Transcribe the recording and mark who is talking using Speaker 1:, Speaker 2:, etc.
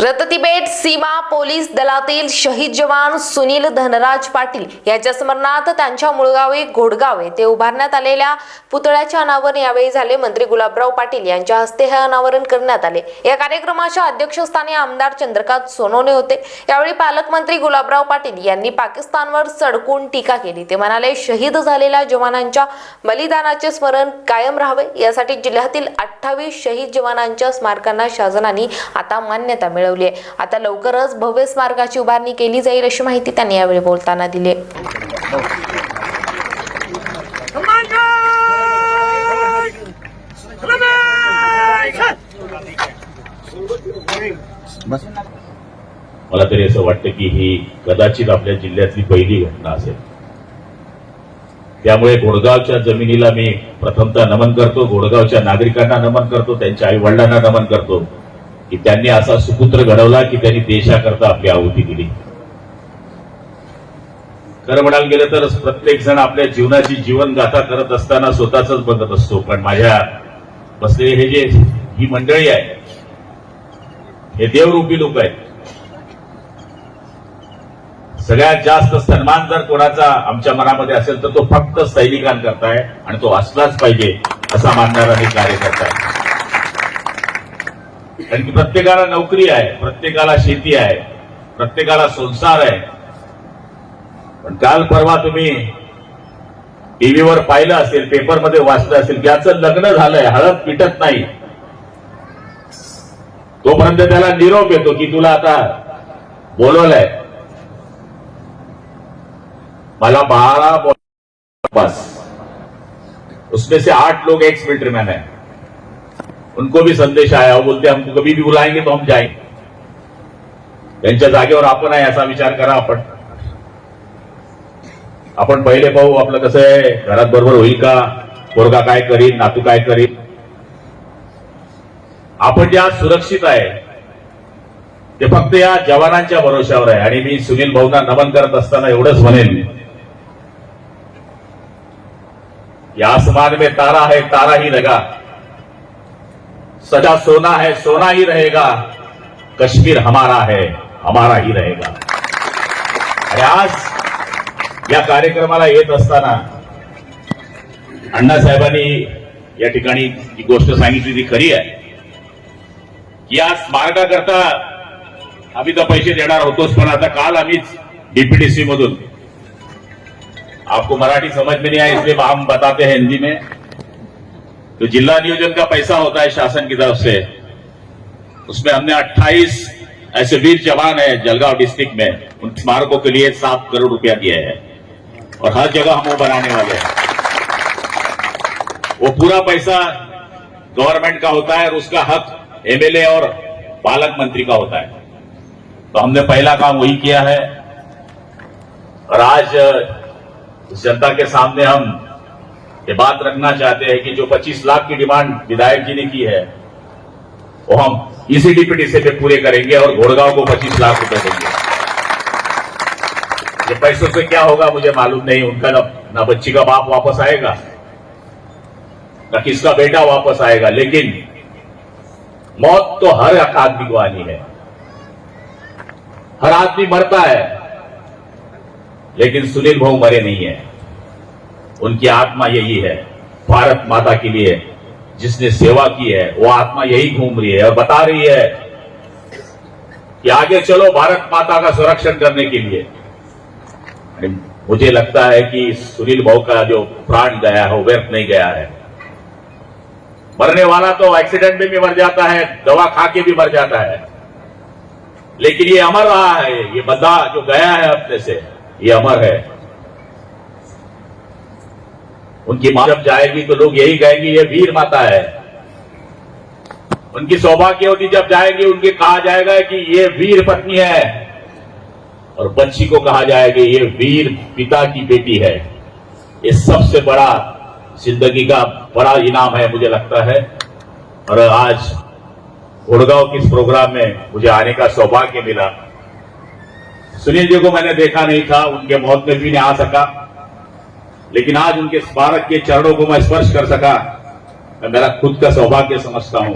Speaker 1: रततिबेट सीमा police दलातील शहीद जवान सुनील धनराज पाटील यांच्या स्मरणार्थ त्यांच्या मुळगावी घोडगाव येथे उभारण्यात आलेल्या पुतळ्याच्या अनावरण यावेळी झाले. मंत्री गुलाबराव पाटील यांच्या हस्ते हे अनावरण करण्यात आले. या कार्यक्रमाच्या अध्यक्षस्थानी आमदार चंद्रकांत सोनवणे होते. यावेळी पालकमंत्री गुलाबराव पाटील यांनी पाकिस्तानवर सडकून टीका केली. ते म्हणाले शहीद झालेल्या जवानांच्या बलिदानाचे स्मरण कायम राहावे. यासाठी जिल्ह्यातील अठ्ठावीस शहीद जवानांच्या स्मारकांना शासनाने आता मान्यता मिळवली आहे. आता लवकरच भव्य स्मारकाची उभारणी केली जाईल अशी माहिती त्यांनी यावेळी बोलताना दिली
Speaker 2: मला तरी असं वाटतं की ही कदाचित आपल्या जिल्ह्यातली पहिली घटना असेल. त्यामुळे घोडगावच्या जमिनीला मी प्रथमतः नमन करतो घोडगावच्या नागरिकांना नमन करतो त्यांच्या आई वडिलांना नमन करतो. की त्यांनी असा सुपुत्र घडवला की त्यांनी देशाकरता आपली आहुती दिली. खरं म्हणायला गेलं तर प्रत्येक जण आपल्या जीवनाची जीवनगाथा करत असताना स्वतःच बघत असतो. पण माझ्या बसलेले हे जे ही मंडळी आहे हे देवरूपी लोक आहेत. सगळ्यात जास्त सन्मान जर कोणाचा आमच्या मनामध्ये असेल तर तो फक्त सैनिकांकरता आहे आणि तो असलाच पाहिजे असा मानणारा मी कार्यकर्ता आहे. कारण की प्रत्येकाला नोकरी आहे प्रत्येकाला शेती आहे प्रत्येकाला संसार आहे. पण काल परवा तुम्ही टीव्हीवर पाहिलं असेल पेपरमध्ये वाचलं असेल की याचं लग्न झालंय हळद पिटत नाही. तोपर्यंत त्याला निरोप येतो की तुला आता बोलवलंय. मला बारा बोल- बस. उसमें से आठ लोग एक्स मिलिट्री मैन है उनको भी संदेश आया वो बोलते हमको कभी भी बुलाएंगे तो हम जाएंगे। त्यांच्या जागेवर आपण आहे असा विचार करा आपण. आपण पहिले पाहू आपलं कसं आहे घरात बरोबर होईल का? पोरगा काय करीन नातू काय करीन आपण जे आज सुरक्षित आहे ते फक्त या जवानांच्या भरोश्यावर आहे. आणि मी सुनील भाऊंना नमन करत असताना एवढंच म्हणेन. या आसमान में तारा है तारा ही लगा. सदा सोना है सोना ही रहेगा। कश्मीर हमारा है हमारा ही रहेगा। अरे आज या कार्यक्रमाला येत असताना अण्णासाहेबांनी या ठिकाणी जी गोष्ट सांगितली ती खरी आहे. की या स्मारकाकरता आम्ही तर पैसे देणार होतोच पण आता काल आम्हीच डीपीडीसी मधून. आपको मराठी समझ में नहीं आया इसलिए हम बताते हैं हिंदी में. तो जिला नियोजन का पैसा होता है शासन की तरफ़ से। उसमें हमने 28 ऐसे वीर जवान है जलगांव डिस्ट्रिक्ट में। उन स्मारकों के लिए सात करोड़ रुपया दिया है। और हर जगह हम वो बनाने वाले हैं। वो पूरा पैसा गवर्नमेंट का होता है और उसका हक एमएलए और पालक मंत्री का होता है। तो हमने पहला काम वही किया है। और आज जनता के सामने हम ये बात रखना चाहते हैं कि जो 25 लाख की डिमांड विधायक जी ने की है वो हम इसी डीपीडीसी पे पूरे करेंगे और घोड़गांव को 25 लाख रुपए देंगे। ये पैसों से क्या होगा मुझे मालूम नहीं उनका ना, ना बच्ची का बाप वापस आएगा ना किसका बेटा वापस आएगा लेकिन मौत तो हर आदमी को आनी है। हर आदमी मरता है लेकिन सुनील भाऊ मरे नहीं है। उनकी आत्मा यही है। भारत माता के लिए जिसने सेवा की है, वो आत्मा यही घूम रही है और बता रही है कि आगे चलो भारत माता का संरक्षण करने के लिए। मुझे लगता है कि सुनील भाऊ का जो प्राण गया है, वो व्यर्थ नहीं गया है। मरने वाला तो एक्सीडेंट में भी मर जाता है, दवा खा के भी मर जाता है। लेकिन ये अमर रहा है, ये बंदा जो गया है अपने से, ये अमर है। उनकी माँ जब जाएगी तो लोग यही कहेंगे, ये वीर माता है। उनकी सौभाग्य होती जब जाएगी, उनके कहा जाएगा कि ये वीर पत्नी है। और बच्ची को कहा जाएगा, ये वीर पिता की बेटी है। ये सबसे बड़ा ज़िंदगी का बड़ा इनाम है मुझे लगता है। और आज गुड़गांव के इस प्रोग्राम में मुझे आने का सौभाग्य मिला। सुनील जी को मैंने देखा नहीं था, उनके मौत में भी नहीं आ सका। लेकिन आज उनके स्मारक के चरणों को मैं स्पर्श कर सका मैं मेरा खुद का सौभाग्य समझता हूं।